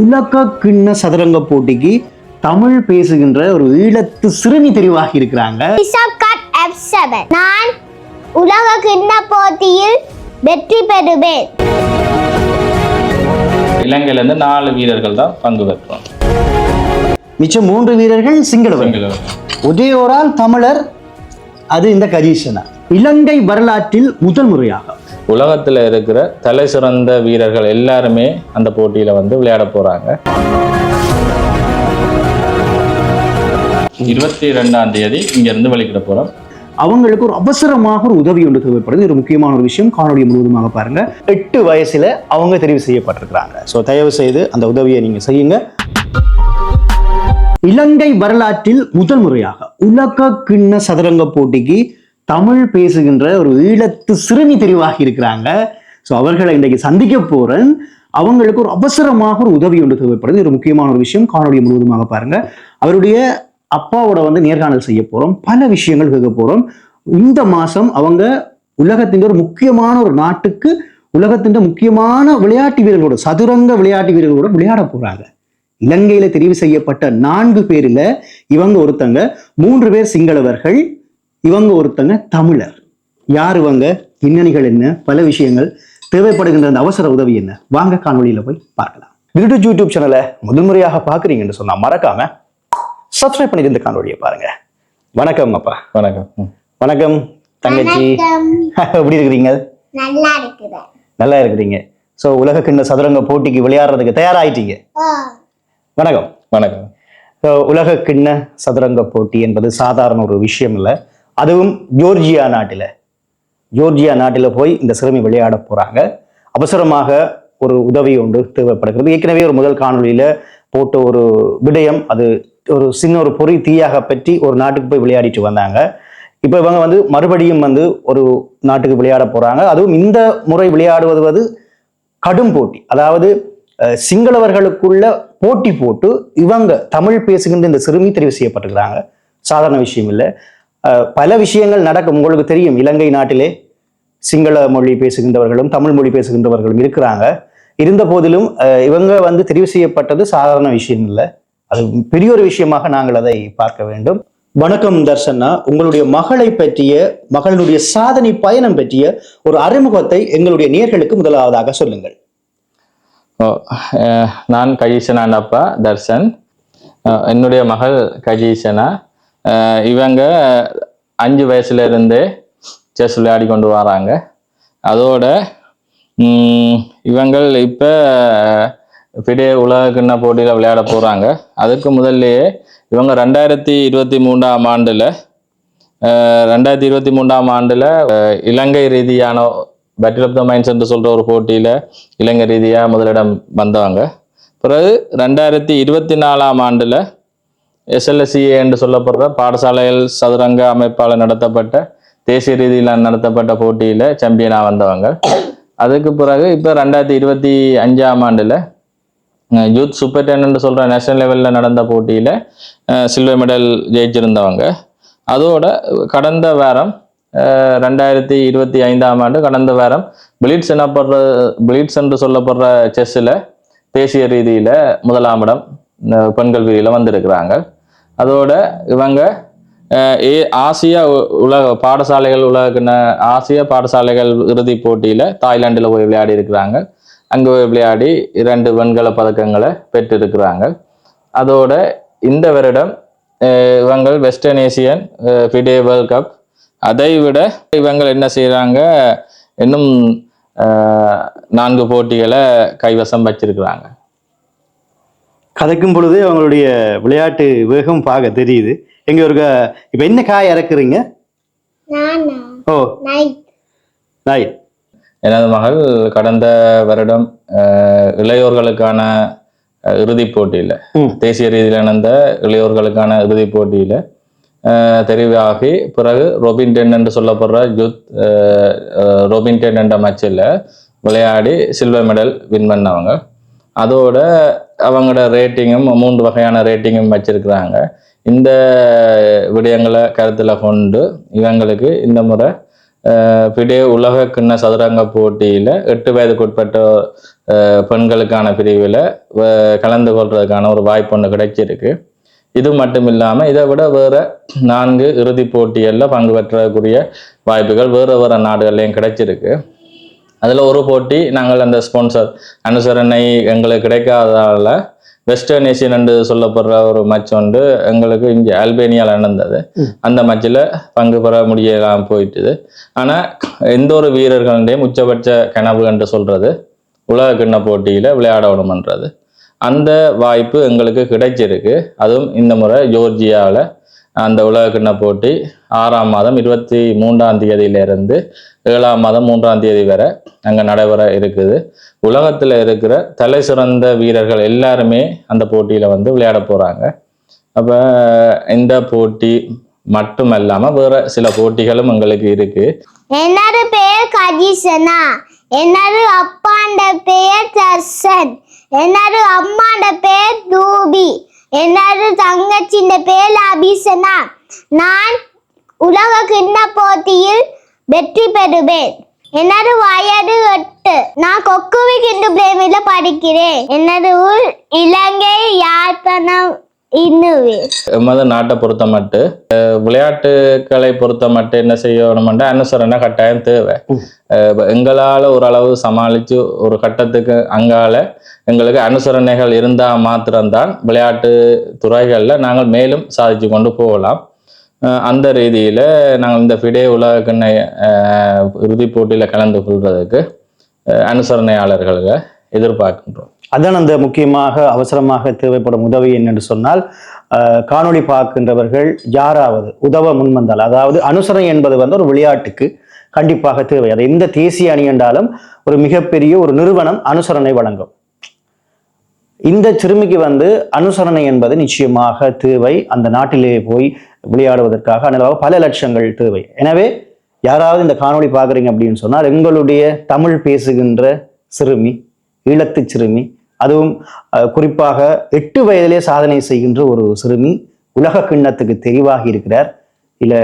உலக கிண்ண சதுரங்க போட்டிக்கு தமிழ் பேசுகின்ற ஒரு ஈழத்து சிறுமி தெரிவாகி இருக்கிறாங்க. நான் உலக கிண்ண போட்டியில் வெற்றி பெறுவேன். இலங்கையிலேருந்து நாலு வீரர்கள் தான் பங்கு பெற்றோம். மிச்சம் மூன்று வீரர்கள் சிங்களவர்கள் ஒரே ஒரு ஆள் தமிழர் அது இந்த கஜீஷனா. இலங்கை வரலாற்றில் முதல் முறையாக. உலகத்தில் இருக்கிற தலை சிறந்த வீரர்கள் எல்லாருமே அந்த போட்டியில் வந்து விளையாட போகிறாங்க இருபத்தி ரெண்டாம் தேதி இங்கேருந்து வெளியிட போகிறோம் அவங்களுக்கு ஒரு அவசரமாக ஒரு உதவி ஒன்று தேவைப்படுது. ஒரு முக்கியமான ஒரு விஷயம். காணொலி முழுவதுமாக பாருங்க. எட்டு வயசுல அவங்க தெரிவு செய்யப்பட்டிருக்கிறாங்க. ஸோ தயவு செய்து அந்த உதவியை நீங்க செய்யுங்க. இலங்கை வரலாற்றில் முதல் முறையாக உலக கிண்ண சதுரங்க போட்டிக்கு தமிழ் பேசுகின்ற ஒரு ஈழத்து சிறுமி தெரிவாகி இருக்கிறாங்க. ஸோ அவர்களை இன்றைக்கு சந்திக்க போறேன். அவங்களுக்கு ஒரு அவசரமாக ஒரு உதவி ஒன்று தேவைப்படுது. இது ஒரு முக்கியமான ஒரு விஷயம். காணொலி முழுவதுமாக பாருங்க. அவருடைய அப்பாவோட வந்து நேர்காணல் செய்ய போறோம். பல விஷயங்கள் கேட்க போறோம். இந்த மாசம் அவங்க உலகத்தின் ஒரு முக்கியமான ஒரு நாட்டுக்கு உலகத்தின் முக்கியமான விளையாட்டு வீரர்களோட சதுரங்க விளையாட்டு வீரர்களோட விளையாட போறாங்க. இலங்கையில தெரிவு செய்யப்பட்ட நான்கு பேர்ல இவங்க ஒருத்தங்க. மூன்று பேர் சிங்களவர்கள். இவங்க ஒருத்தங்க தமிழர். யார் இவங்க? பின்னணிகள் என்ன? பல விஷயங்கள். தேவைப்படுகின்ற அந்த அவசர உதவி என்ன? வாங்க காணொளியில போய் பார்க்கலாம். விருடு யூடியூப் சேனலை முதல் முறையாக பார்க்குறீங்கன்னு சொன்னா மறக்காம சப்ஸ்கிரைப் பண்ணி இந்த காணொளியை பாருங்க. வணக்கம் அப்பா. வணக்கம். வணக்கம் தங்கச்சி. எப்படி இருக்கிறீங்க? நல்லா இருக்கிறேன் நல்லா இருக்கிறீங்க. ஸோ உலக கிண்ண சதுரங்க போட்டிக்கு விளையாடுறதுக்கு தயாராயிட்டீங்க. வணக்கம். வணக்கம். So, உலக கிண்ண சதுரங்க போட்டி என்பது சாதாரண ஒரு விஷயம் இல்லை. அதுவும் ஜோர்ஜியா நாட்டில். ஜோர்ஜியா நாட்டில் போய் இந்த சிறுமி விளையாட போகிறாங்க அவசரமாக ஒரு உதவி ஒன்று தேவைப்படுகிறது. ஏற்கனவே ஒரு முதல் காணொலியில் போட்ட ஒரு விடயம் அது ஒரு சின்ன ஒரு பொறி தீயாக பற்றி ஒரு நாட்டுக்கு போய் விளையாடிட்டு வந்தாங்க. இப்போ இவங்க வந்து மறுபடியும் வந்து ஒரு நாட்டுக்கு விளையாட போகிறாங்க அதுவும் இந்த முறை விளையாடுவது வந்து கடும் போட்டி. அதாவது சிங்களவர்களுக்குள்ள போட்டி போட்டு இவங்க தமிழ் பேசுகின்ற இந்த சிறுமி தெரிவு செய்யப்பட்டிருக்கிறாங்க. சாதாரண விஷயம் இல்லை. பல விஷயங்கள் நடக்கும். உங்களுக்கு தெரியும் இலங்கை நாட்டிலே சிங்கள மொழி பேசுகின்றவர்களும் தமிழ் மொழி பேசுகின்றவர்களும் இருக்கிறாங்க. இருந்த போதிலும் இவங்க வந்து தெரிவு செய்யப்பட்டது சாதாரண விஷயம் இல்லை. அது பெரிய ஒரு விஷயமாக நாங்கள் அதை பார்க்க வேண்டும். வணக்கம் தர்ஷனா உங்களுடைய மகளை பற்றிய மகளுடைய சாதனை பயணம் பற்றிய ஒரு அறிமுகத்தை எங்களுடைய நேர்களுக்கு முதலாவதாக சொல்லுங்கள். ஓ நான் கஜீசனான் அப்பா தர்ஷன் என்னுடைய மகள் கஜீசனா. இவங்க அஞ்சு வயசுல இருந்தே செஸ் விளையாடி கொண்டு வராங்க. அதோட இவங்கள் இப்போ ஃபிடே உலக கிண்ண போட்டியில் விளையாட போகிறாங்க அதுக்கு முதல்லையே இவங்க ரெண்டாயிரத்தி இருபத்தி மூன்றாம் ஆண்டில் ரெண்டாயிரத்தி இருபத்தி மூன்றாம் ஆண்டில் இலங்கை ரீதியான பேட்டில் ஆஃப் த மைண்ட்ஸ் என்று சொல்கிற ஒரு போட்டியில் இலங்கை ரீதியாக முதலிடம் வந்தவங்க. பிறகு ரெண்டாயிரத்தி இருபத்தி நாலாம் ஆண்டில் எஸ்எல்எஸ்சிஏ என்று சொல்லப்படுற பாடசாலைகள் சதுரங்க அமைப்பால் நடத்தப்பட்ட தேசிய ரீதியில் நடத்தப்பட்ட போட்டியில் சாம்பியனாக வந்தவங்க. அதுக்கு பிறகு இப்போ ரெண்டாயிரத்தி இருபத்தி அஞ்சாம் ஆண்டில் யூத் சூப்பர் டென்னு சொல்கிற நேஷனல் லெவலில் நடந்த போட்டியில் சில்வர் மெடல் ஜெயிச்சிருந்தவங்க. அதோட கடந்த வாரம் ரெண்டாயிரத்தி இருபத்தி ஐந்தாம் ஆண்டு கடந்த வாரம் பிளிட்ஸ் எனப்படுற பிளிட்ஸ் என்று சொல்லப்படுற செஸ்ஸில் தேசிய ரீதியில் முதலாம் இடம் பெண்கள் பிரிவில் வந்திருக்கிறாங்க. அதோட இவங்க ஏ ஆசிய உ- உலக பாடசாலைகள் உலக ஆசிய பாடசாலைகள் இறுதிப் போட்டியில் தாய்லாண்டில் போய் விளையாடி இருக்கிறாங்க. அங்கே போய் விளையாடி இரண்டு வெண்கல பதக்கங்களை பெற்றிருக்கிறாங்க. அதோட இந்த வருடம் இவங்கள் western Asian FIDE world cup அதை விட இவங்கள் என்ன செய்கிறாங்க இன்னும் நான்கு போட்டிகளை கைவசம் வச்சிருக்கிறாங்க. கதைக்கும் பொழுது அவங்களுடைய விளையாட்டு வேகம் பார்க்க தெரியுது. எங்க ஒரு க- இப்ப என்ன காய் இறக்குறீங்க நானா? ஓ. நைட். நாய் எனது மகள் கடந்த வருடம் இளையோர்களுக்கான இறுதிப் போட்டியில். தேசிய ரீதியில் நடந்த இளையோர்களுக்கான இறுதிப் போட்டியில் தெரிவாகி பிறகு ரோபின் டென் என்று சொல்லப்படுற யூத் அஹ், ரோபின் டென் என்ற மேட்சில் விளையாடி சில்வர் மெடல் வின் பண்ணவங்க. அதோட அவங்களோட ரேட்டிங்கும் மூன்று வகையான ரேட்டிங்கும் வச்சிருக்கிறாங்க. இந்த விடயங்களை கருத்தில் கொண்டு இவங்களுக்கு இந்த முறை பிடே உலக கிண்ண சதுரங்க போட்டியில் எட்டு வயதுக்குட்பட்ட பெண்களுக்கான பிரிவில் கலந்து கொள்றதுக்கான ஒரு வாய்ப்பு ஒன்று கிடைச்சிருக்கு. இது மட்டும் இல்லாமல் இதை விட வேற நான்கு இறுதிப் போட்டிகளில் பங்கு பெற்றக்கூடிய வாய்ப்புகள் வேறு வேறு நாடுகள்லையும் கிடைச்சிருக்கு. அதில் ஒரு போட்டி நாங்கள் அந்த ஸ்பான்சர் அனுசரணை எங்களுக்கு கிடைக்காததால வெஸ்டர்ன் ஏசியன் என்று சொல்லப்படுற ஒரு மச் வந்து எங்களுக்கு இங்கே அல்பேனியாவில் நடந்தது. அந்த மச்சில் பங்கு பெற முடியலாம் போயிட்டுது. ஆனால் எந்த ஒரு வீரர்களுடையும் உச்சபட்ச கனவு என்று சொல்றது உலக கிண்ண போட்டியில் விளையாடணுமன்றது அந்த வாய்ப்பு எங்களுக்கு கிடைச்சிருக்கு. அதுவும் இந்த முறை ஜோர்ஜியாவில் அந்த உலக கிண்ண போட்டி ஆறாம் மாதம் இருபத்தி மூன்றாம் தேதியிலிருந்து ஏழாம் மாதம் மூன்றாம் தேதி வரை அங்கே நடைபெற இருக்குது. உலகத்தில் இருக்கிற தலை சிறந்த வீரர்கள் எல்லாருமே அந்த போட்டியில் வந்து விளையாட போகிறாங்க அப்போ இந்த போட்டி மட்டும் இல்லாமல் வேற சில போட்டிகளும் எங்களுக்கு இருக்கு. என்னோட பேர் கஜிசனா. என்னோட அப்பாண்ட பேர் தர்சன். என்னோட அம்மாண்ட பேர் ரூபி என்னோட தங்கச்சிண்ட பேர் அபிசனா. நான் உலக கிண்ண போட்டியில் வெற்றி பெறுவேன். எனது வயது எட்டு. நான் கொக்குவி கிண்டு பிரேமில படிக்கிறேன். எனது ஊர் இலங்கை யாழ்ப்பாணம் இன்னுவேன் எமது நாட்டை பொறுத்த மட்டும் விளையாட்டுகளை பொறுத்த மட்டும் என்ன செய்யணும்னா அனுசரணை கட்டாயம் தேவை. அஹ், இப்ப ஓரளவு சமாளிச்சு ஒரு கட்டத்துக்கு அங்கால எங்களுக்கு அனுசரணைகள் இருந்தால் மாத்திரம்தான் விளையாட்டு துறைகள்ல நாங்கள் மேலும் சாதிச்சு கொண்டு போகலாம். அந்த ரீதியில் நாங்கள் இந்த ஃபிடே உலக கிண்ண இறுதிப் போட்டியில் கலந்து கொள்வதற்கு அனுசரணையாளர்களை எதிர்பார்க்கின்றோம். அதான் அந்த முக்கியமாக அவசரமாக தேவைப்படும் உதவி என்னென்று சொன்னால் காணொளி பார்க்கின்றவர்கள் யாராவது உதவ முன்வந்தால் அதாவது அனுசரணை என்பது வந்து ஒரு விளையாட்டுக்கு கண்டிப்பாக தேவை. அது எந்த தேசிய அணி என்றாலும் ஒரு மிகப்பெரிய ஒரு நிறுவனம் அனுசரணை வழங்கும். இந்த சிறுமிக்கு வந்து அனுசரணை என்பது நிச்சயமாக தேவை. அந்த நாட்டிலே போய் விளையாடுவதற்காக அதனால பல லட்சங்கள் தேவை. எனவே யாராவது இந்த காணொளி பார்க்குறீங்க அப்படின்னு சொன்னால் எங்களுடைய தமிழ் பேசுகின்ற சிறுமி ஈழத்து சிறுமி அதுவும் குறிப்பாக எட்டு வயதிலே சாதனை செய்கின்ற ஒரு சிறுமி உலக கிண்ணத்துக்கு தெரிவாகி இருக்கிறார். இல்லை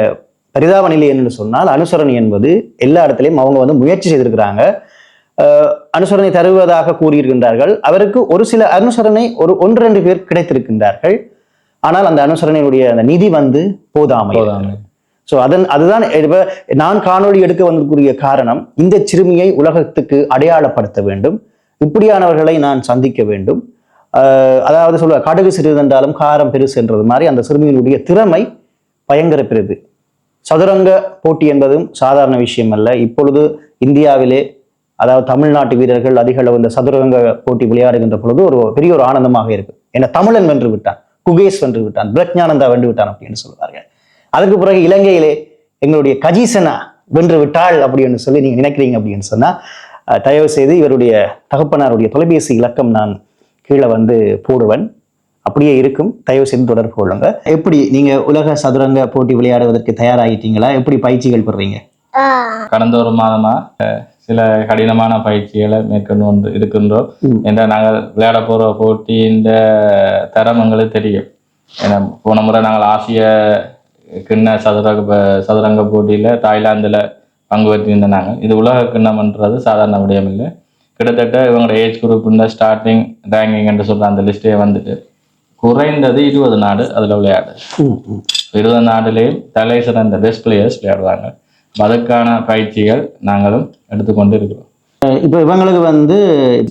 பரிதாப நிலை என்னன்னு சொன்னால் அனுசரணை என்பது எல்லா இடத்துலையும் அவங்க வந்து முயற்சி செய்திருக்கிறாங்க. அனுசரணை தருவதாக கூறியிருக்கின்றார்கள். அவருக்கு ஒரு சில அனுசரணை ஒரு ஒன்று ரெண்டு பேர் கிடைத்திருக்கின்றார்கள். ஆனால் அந்த அனுசரணையுடைய அந்த நிதி வந்து போதாமை போதாமை. ஸோ அதன் அதுதான் இப்ப நான் காணொளி எடுக்க வந்ததுக்குரிய காரணம். இந்த சிறுமியை உலகத்துக்கு அடையாளப்படுத்த வேண்டும். இப்படியானவர்களை நான் சந்திக்க வேண்டும். ஆஹ் அதாவது சொல்ல கடுகு சிறிதென்றாலும் காரம் பெருசு என்றது மாதிரி அந்த சிறுமியினுடைய திறமை பயங்கர பெரிது சதுரங்க போட்டி என்பதும் சாதாரண விஷயம் அல்ல இப்பொழுது இந்தியாவிலே அதாவது தமிழ்நாட்டு வீரர்கள் அதிக அளவு இந்த சதுரங்க போட்டி விளையாடுகின்ற பொழுது ஒரு பெரிய ஒரு ஆனந்தமாக இருக்கு. ஏன்னா தமிழன் வென்று விட்டான் குகேஷ் வென்று விட்டான் பிரக்ஞானந்தா வென்று விட்டான் அப்படின்னு சொல்லுவார்கள் அதுக்கு பிறகு இலங்கையிலே எங்களுடைய கஜீசனா வென்று விட்டாள் அப்படின்னு சொல்லி நீங்க நினைக்கிறீங்க அப்படின்னு சொன்னா தயவு செய்து இவருடைய தகப்பனாருடைய தொலைபேசி இலக்கம் நான் கீழே வந்து போடுவேன். அப்படியே இருக்கும். தயவு செய்து தொடர்பு கொள்ளுங்க. எப்படி நீங்க உலக சதுரங்க போட்டி விளையாடுவதற்கு தயாராகிட்டீங்களா? எப்படி பயிற்சிகள் பெறுறீங்க? கடந்த ஒரு மாதமா சில கடினமான பயிற்சிகளை மேற்கொண்டு கொண்டு இருக்கின்றோம். என்ற நாங்கள் விளையாட போற போட்டியின் தரம் எங்களுக்கு தெரியும். ஏன்னா போன முறை நாங்கள் ஆசிய கிண்ண சதுரங்க சதுரங்க போட்டியில தாய்லாந்துல பங்கு பெற்றிருந்த நாங்கள். இது உலக கிண்ணம்ன்றது சாதாரண விடயம் இல்லை கிட்டத்தட்ட இவங்களோட ஏஜ் குரூப் இந்த ஸ்டார்டிங் ரேங்கிங் என்று சொல்ற அந்த லிஸ்டே வந்துட்டு குறைந்தது இருபது நாடு அதுல விளையாடு. இருபது நாடுலேயும் தலை சிறந்த பெஸ்ட் பிளேயர்ஸ் விளையாடுவாங்க. அப்ப அதுக்கான பயிற்சிகள் நாங்களும் எடுத்துக்கொண்டு இருக்கிறோம் இப்போ இவங்களுக்கு வந்து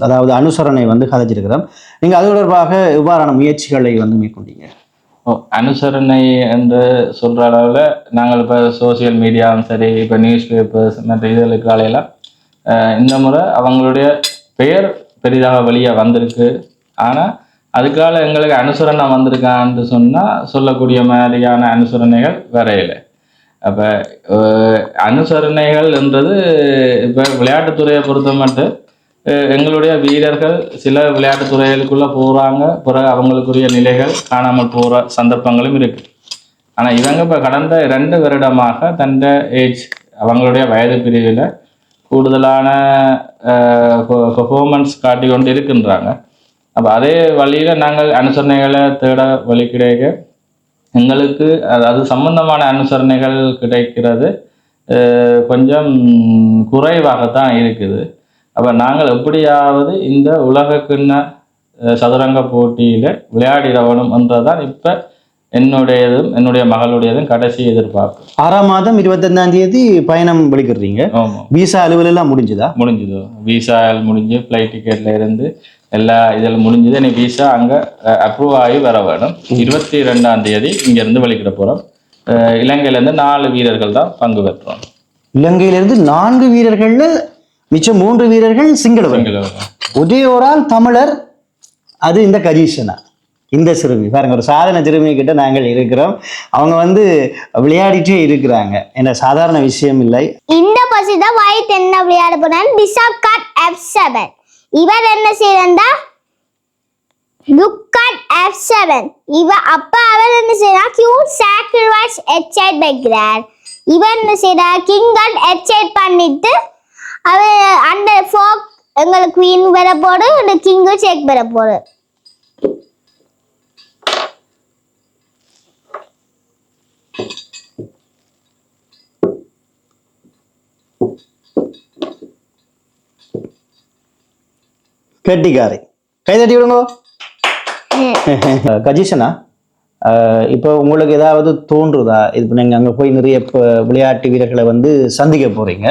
அதாவது அனுசரணை வந்து கதைச்சிருக்கிறோம். நீங்க அது தொடர்பாக எவ்வாறான முயற்சிகளை வந்து மேற்கொண்டீங்க? ஓ, அனுசரணை என்று சொல்ற அளவில் நாங்கள் இப்போ சோசியல் மீடியாவும் சரி இப்போ நியூஸ் பேப்பர்ஸ் மற்ற இதழுக்காலையெல்லாம் இந்த முறை அவங்களுடைய பெயர் பெரிதாக வெளியே வந்திருக்கு. ஆனால் அதுக்கால எங்களுக்கு அனுசரணை வந்திருக்கான்னு சொன்னால் சொல்லக்கூடிய மாதிரியான அனுசரணைகள் இல்லை. அப்போ அனுசரணைகள் என்றது இப்போ விளையாட்டுத்துறையை பொறுத்த மட்டும் எங்களுடைய வீரர்கள் சில விளையாட்டு துறைகளுக்குள்ளே போகிறாங்க பிறகு அவங்களுக்குரிய நிலைகள் காணாமல் போகிற சந்தர்ப்பங்களும் இருக்குது ஆனால் இவங்க இப்போ கடந்த ரெண்டு வருடமாக தந்த ஏஜ் அவங்களுடைய வயது பிரிவில் கூடுதலான பெர்ஃபார்மன்ஸ் காட்டி கொண்டு இருக்கின்றாங்க. அப்போ அதே வழியில் நாங்கள் அனுசரணைகளை தேட வழி கிடைக்க எங்களுக்கு அது- அது சம்பந்தமான அனுசரணைகள் கிடைக்கிறது. கொஞ்சம் குறைவாகத்தான் இருக்குது. அப்போ நாங்கள் எப்படியாவது இந்த உலக கிண்ண அஹ், சதுரங்க போட்டியில் விளையாடிடணும் என்றதான் இப்போ என்னுடையதும் என்னுடைய மகளுடையதும் கடைசி எதிர்பார்ப்பு. ஆறாம் மாதம் இருபத்தஞ்சாம் தேதி பயணம் வெளிக்கிடுறீங்க விசா அலுவல் எல்லாம் முடிஞ்சுதா? முடிஞ்சுது. விசா முடிஞ்சு ஃப்ளைட் டிக்கெட்ல இருந்து எல்லா இதில் முடிஞ்சது நீ விசா அங்கே அப்ரூவ் ஆகி வர வேணும் இருபத்தி ரெண்டாம் தேதி இங்கேருந்து வெளிக்கிட போகிறோம் இலங்கையிலேருந்து நாலு வீரர்கள் தான் பங்கு பெற்றோம். இலங்கையிலிருந்து நான்கு வீரர்கள்ல மிச்சம் மூன்று வீரர்கள் சிங்கள ஒரே ஒரு ஆள் தமிழர் அது இந்த கஜீஷனா. இந்த சிறுமி. பாருங்க ஒரு சாதன சிறுமி கிட்ட நாங்கள் இருக்கிறோம். அவங்க வந்து விளையாடிட்டே இருக்கிறாங்க. என்ன சாதாரண விஷயம் இல்லை. இந்த பசி தான் ஒயிட் என்ன விளையாட போனான் பிசாப் காட் எஃப் செவன் இவர் என்ன செய்யறா லுக் அட் எஃப் செவன் இவ அப்ப அவர் என்ன செய்யறா கியூ சாக்ரிஃபைஸ் எச்சைட் வைக்கிறார். இவர் என்ன செய்யறா கிங் அட் எச்சைட் பண்ணிட்டு அவர் அந்த ஃபோக் எங்களுக்கு குயின் வர போடு அந்த கிங்கு செக் வர போடு. கெட்டிக்காரை. கைதட்டி விடுங்க. கஜீஷனா? இப்போ உங்களுக்கு ஏதாவது தோன்றுதா? இப்போ நீங்கள் அங்கே போய் நிறைய இப்போ விளையாட்டு வீரர்களை வந்து சந்திக்க போறீங்க.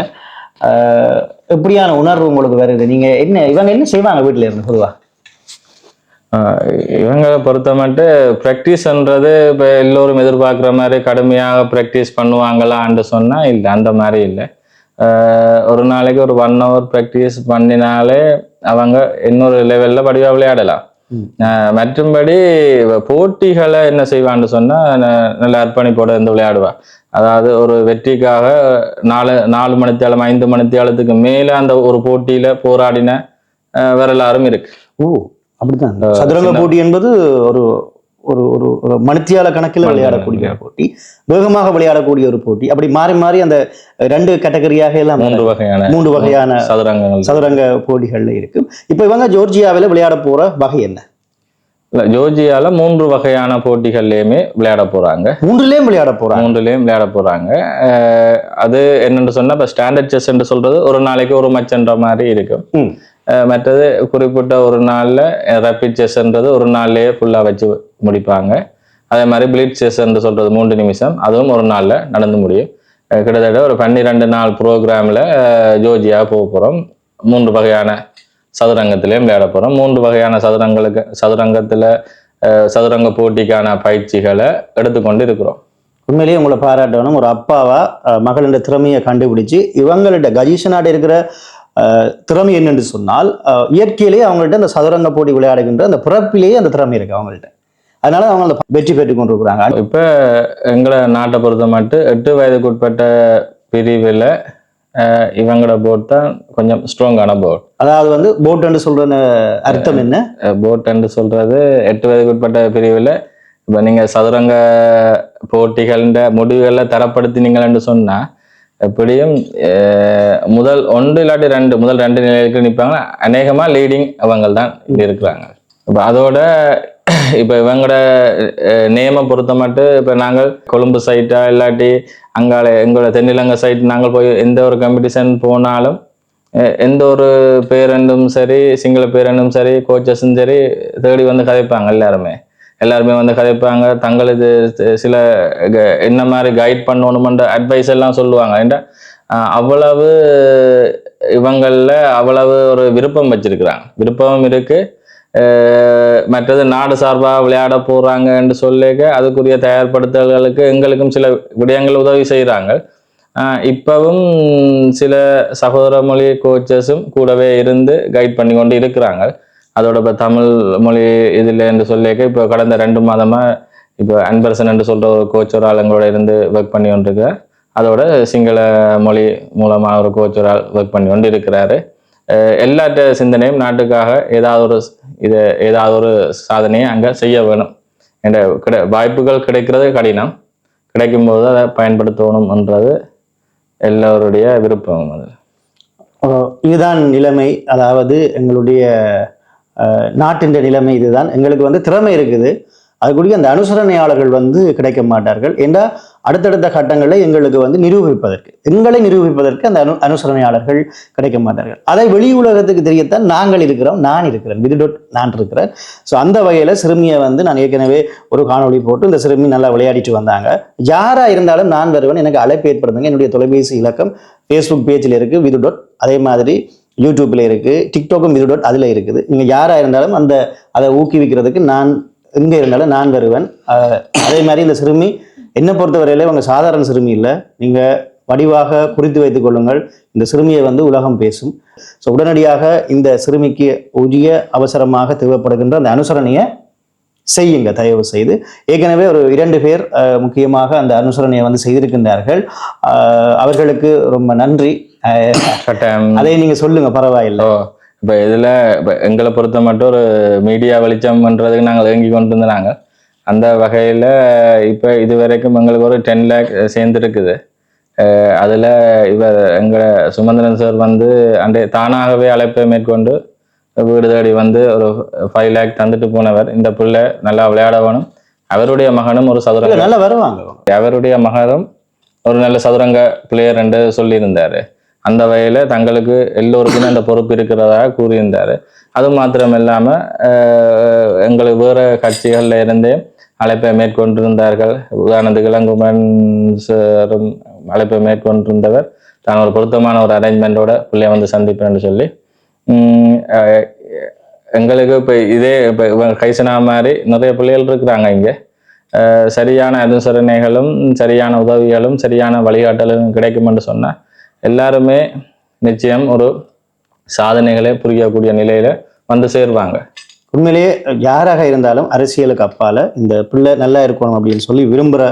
அஹ், எப்படியான உணர்வு உங்களுக்கு வருது? நீங்க என்ன இவங்க என்ன செய்வாங்க வீட்டில் இருந்து பொதுவா? ஆஹ் இவங்க பொறுத்த மட்டும் ப்ராக்டிஸ்ன்றது இப்போ எல்லோரும் எதிர்பார்க்குற மாதிரி கடுமையாக ப்ராக்டிஸ் பண்ணுவாங்களான்னு சொன்னால் இல்லை அந்த மாதிரி இல்லை. ஒரு நாளைக்கு ஒரு ஒன் ஹவர் ப்ராக்டிஸ் பண்ணினாலே அவங்க இன்னொரு லெவலில் படிவாக விளையாடலாம். மற்றும்படி போட்டிகளை என்ன செய்வான்னு சொன்னால் நல்ல அர்ப்பணிப்போட இருந்து விளையாடுவா. அதாவது ஒரு வெற்றிக்காக நாலு நாலு மணித்தியாலம் ஐந்து மணித்தியாலத்துக்கு மேலே அந்த ஒரு போட்டியில் போராடின வரலாறும் இருக்கு. ஓ அப்படிதான் சதுரங்க போட்டி என்பது ஒரு ஒரு ஒரு மணித்தியால கணக்கில் விளையாடக்கூடிய போட்டி வேகமாக விளையாடக்கூடிய ஒரு போட்டி. அப்படி மாறி மாறி அந்த ரெண்டு கேட்டகரியாக எல்லாம் மூன்று வகையான மூன்று வகையான சதுரங்கங்கள். சதுரங்க போட்டிகள்ல இருக்கு இப்போ இவங்க ஜோர்ஜியாவில் விளையாட போற வகை என்ன? இல்ல, ஜோர்ஜியால மூன்று வகையான போட்டிகள்லயுமே விளையாட போறாங்க. மூன்றுலயும் விளையாட போறாங்க. மூன்றுலயும் விளையாட போறாங்க. அது என்னன்னு சொன்னா இப்ப ஸ்டாண்டர்ட் செஸ் சொல்றது ஒரு நாளைக்கு ஒரு மச்சன்ற மாதிரி இருக்கும். மற்றது குறிப்பிட்ட ஒரு நாளில் ரேபிட் செஸ்ன்றது ஒரு நாள்லேயே ஃபுல்லாக வச்சு முடிப்பாங்க. அதே மாதிரி பிளிட் செஸ் என்று சொல்கிறது மூன்று நிமிஷம். அதுவும் ஒரு நாளில் நடந்து முடியும். கிட்டத்தட்ட ஒரு பன்னிரெண்டு நாள் ப்ரோக்ராமில் ஜோஜியாக போக போகிறோம் மூன்று வகையான சதுரங்கத்திலையும் விளையாட போகிறோம் மூன்று வகையான சதுரங்களுக்கு சதுரங்கத்தில் சதுரங்க போட்டிக்கான பயிற்சிகளை எடுத்துக்கொண்டு இருக்கிறோம். உண்மையிலேயே உங்களை பாராட்டணும். ஒரு அப்பாவா மகளிட திறமையை கண்டுபிடிச்சு இவங்கள்ட்ட கஜீஷனாட்ட இருக்கிற திறமை என்னன்னு சொன்னால் இயற்கையிலேயே அவங்கள்ட்ட அந்த சதுரங்க போட்டி விளையாடுகின்ற அந்த பிறப்பிலேயே அந்த திறமை இருக்கு அவங்கள்ட்ட. அதனால அவங்க அந்த வெற்றி பெற்று கொண்டிருக்கிறாங்க. இப்போ எங்களை நாட்டை பொறுத்த மட்டும் எட்டு வயதுக்குட்பட்ட பிரிவில் இவங்களோட போட் தான் கொஞ்சம் ஸ்ட்ராங்கான போட் அதாவது வந்து போட்டுன்னு சொல்ற அர்த்தம் என்ன? போட்டுன்னு சொல்றது எட்டு வயதுக்குட்பட்ட பிரிவில் இப்போ நீங்கள் சதுரங்க போட்டிகளின் முடிவுகளில் தரப்படுத்தினீங்கன்னு சொன்னால் எப்படியும் முதல் ஒன்று இல்லாட்டி ரெண்டு முதல் ரெண்டு நிலைகளுக்கு நிற்பாங்க அநேகமாக லீடிங் அவங்க தான் இருக்கிறாங்க. இப்போ அதோட இப்போ இவங்களோட நேமை பொறுத்த மட்டும் இப்போ நாங்கள் கொழும்பு சைட்டா இல்லாட்டி அங்கால எங்களோட தென்னிலங்கை சைட் நாங்கள் போய் எந்த ஒரு காம்படிஷன் போனாலும் எந்த ஒரு பேரண்டும் சரி சிங்கள பேரண்டும் சரி கோச்சஸும் சரி தேடி வந்து கதைப்பாங்க எல்லாருமே. எல்லாருமே வந்து கதைப்பாங்க. தங்களது சில க- என்ன மாதிரி கைட் பண்ணணுமென்ற அட்வைஸ் எல்லாம் சொல்லுவாங்க. ஏன்டா அவ்வளவு இவங்களில் அவ்வளவு ஒரு விருப்பம் வச்சிருக்கிறாங்க. விருப்பமும் இருக்கு. மற்றது நாடு சார்பாக விளையாட போறாங்கன்னு சொல்லிக்க அதுக்குரிய தயார்படுத்தல்களுக்கு எங்களுக்கும் சில விடயங்கள் உதவி செய்கிறாங்க இப்போவும் இப்பவும் சில சகோதர மொழி கோச்சஸும் கூடவே இருந்து கைட் பண்ணி கொண்டு இருக்கிறாங்க. அதோட இப்போ தமிழ் மொழி இதில் என்று சொல்லிக்க இப்போ கடந்த ரெண்டு மாதமாக இப்போ அன்பரசன் என்று சொல்கிற ஒரு கோச் ஒரு ஆளுங்களோட இருந்து ஒர்க் பண்ணி கொண்டிருக்கிறார். அதோட சிங்கள மொழி மூலமாக ஒரு கோச் ஒரு ஆள் ஒர்க் பண்ணி கொண்டு இருக்கிறாரு அஹ் எல்லாத்த சிந்தனையும் நாட்டுக்காக ஏதாவது ஒரு இது ஏதாவது ஒரு சாதனையை அங்கே செய்ய வேணும். என்ற கிடை வாய்ப்புகள் கிடைக்கிறது கடினம். கிடைக்கும்போது அதை பயன்படுத்தணும்ன்றது எல்லோருடைய விருப்பம் அது. இதுதான் நிலைமை. அதாவது எங்களுடைய நாட்டின் நிலைமை இதுதான். எங்களுக்கு வந்து திறமை இருக்குது. அதுக்குரிய அந்த அனுசரணையாளர்கள் வந்து கிடைக்க மாட்டார்கள். ஏன்னா அடுத்தடுத்த கட்டங்களை எங்களுக்கு வந்து நிரூபிப்பதற்கு எங்களை நிரூபிப்பதற்கு அந்த அனு அனுசரணையாளர்கள் கிடைக்க மாட்டார்கள். அதை வெளி உலகத்துக்கு தெரியத்தான் நாங்கள் இருக்கிறோம் நான் இருக்கிறேன். விதுடோட் நான் இருக்கிறேன். ஸோ அந்த வகையில் சிறுமியை வந்து நான் ஏற்கனவே ஒரு காணொளி போட்டு இந்த சிறுமி நல்லா விளையாடிட்டு வந்தாங்க. யாராக இருந்தாலும் நான் வருவேன் எனக்கு அழைப்பு ஏற்படுத்துங்க. என்னுடைய தொலைபேசி இலக்கம் ஃபேஸ்புக் பேஜில் இருக்குது விது டாட் அதே மாதிரி யூடியூப்பில் இருக்குது டிக்டாக்கும் இது டாட் அதில் இருக்குது. நீங்கள் யாராக இருந்தாலும் அந்த அதை ஊக்குவிக்கிறதுக்கு நான் எங்கே இருந்தாலும் நான் வருவேன். அதே மாதிரி இந்த சிறுமி என்னை பொறுத்தவரையில உங்கள் சாதாரண சிறுமி இல்லை. நீங்கள் வடிவாக குறித்து வைத்துக் கொள்ளுங்கள். இந்த சிறுமியை வந்து உலகம் பேசும். ஸோ உடனடியாக இந்த சிறுமிக்கு உரிய அவசரமாக தேவைப்படுகின்ற அந்த அனுசரணையை செய்யுங்க. தயவு செய்து. ஏற்கனவே ஒரு இரண்டு பேர் முக்கியமாக அந்த அனுசரணையை வந்து செய்திருக்கின்றார்கள். அவர்களுக்கு ரொம்ப நன்றி. அதை நீங்க சொல்லுங்க பரவாயில்லை. இப்போ இதில் இப்போ எங்களை பொறுத்த மட்டும் ஒரு மீடியா வெளிச்சம்ன்றதுக்கு நாங்கள் ஏங்கி கொண்டு இருந்தாங்க அந்த வகையில் இப்போ இது வரைக்கும் எங்களுக்கு ஒரு டென் லேக் சேர்ந்துருக்குது. அதில் இவர் எங்களை சுமந்திரன் சார் வந்து அண்டே தானாகவே அழைப்பை மேற்கொண்டு வீடு தேடி வந்து ஒரு ஃபைவ் லேக் தந்துட்டு போனவர். இந்த பிள்ளை நல்லா விளையாட வேணும் அவருடைய மகனும் ஒரு சதுரங்க. நல்லா வருவாங்க. அவருடைய மகனும் ஒரு நல்ல சதுரங்க பிளேயர் என்று சொல்லியிருந்தாரு. அந்த வகையில் தங்களுக்கு எல்லோருக்குமே அந்த பொறுப்பு இருக்கிறதாக கூறியிருந்தார். அது மாத்திரம் இல்லாமல் எங்களுக்கு வேறு கட்சிகளில் இருந்தே அழைப்பை மேற்கொண்டிருந்தார்கள். உதாரணத்துக்கு இளங்குமன் சாரும் அழைப்பை மேற்கொண்டிருந்தவர். தான் ஒரு பொருத்தமான ஒரு அரேஞ்ச்மெண்ட்டோட பிள்ளைய வந்து சந்திப்பேன்னு சொல்லி. எங்களுக்கு இப்போ இதே இப்போ இவங்க கைசனா மாதிரி நிறைய பிள்ளைகள் இருக்கிறாங்க இங்கே. சரியான அனுசரணைகளும் சரியான உதவிகளும் சரியான வழிகாட்டலும் கிடைக்கும் என்று சொன்னால் எல்லாருமே நிச்சயம் ஒரு சாதனைகளை புரியக்கூடிய நிலையில வந்து சேருவாங்க. உண்மையிலேயே யாராக இருந்தாலும் அரசியலுக்கு அப்பால இந்த பிள்ளை நல்லா இருக்கணும் அப்படின்னு சொல்லி விரும்புற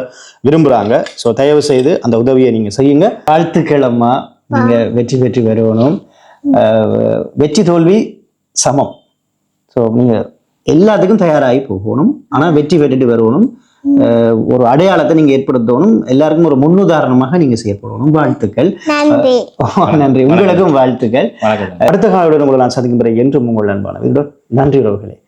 விரும்புறாங்க. ஸோ தயவு செய்து அந்த உதவியை நீங்க செய்யுங்க. வாழ்த்துக்கள் அம்மா. நீங்க வெற்றி பெற்று அஹ், வெற்றி தோல்வி சமம். ஸோ நீங்க எல்லாத்துக்கும் தயாராகி போகணும். ஆனா வெற்றி பெற்றுட்டு வரணும் அஹ், ஒரு அடையாளத்தை நீங்க ஏற்படுத்தணும். எல்லாருக்கும் ஒரு முன்னுதாரணமாக நீங்க செயற்படணும். வாழ்த்துக்கள். நன்றி. நன்றி. உங்களுக்கும் வாழ்த்துக்கள். அடுத்த காலத்துடன் உங்களை நான் சந்திக்கும் பிறகு என்றும் உங்கள் அன்பான நன்றி உறவுகளே.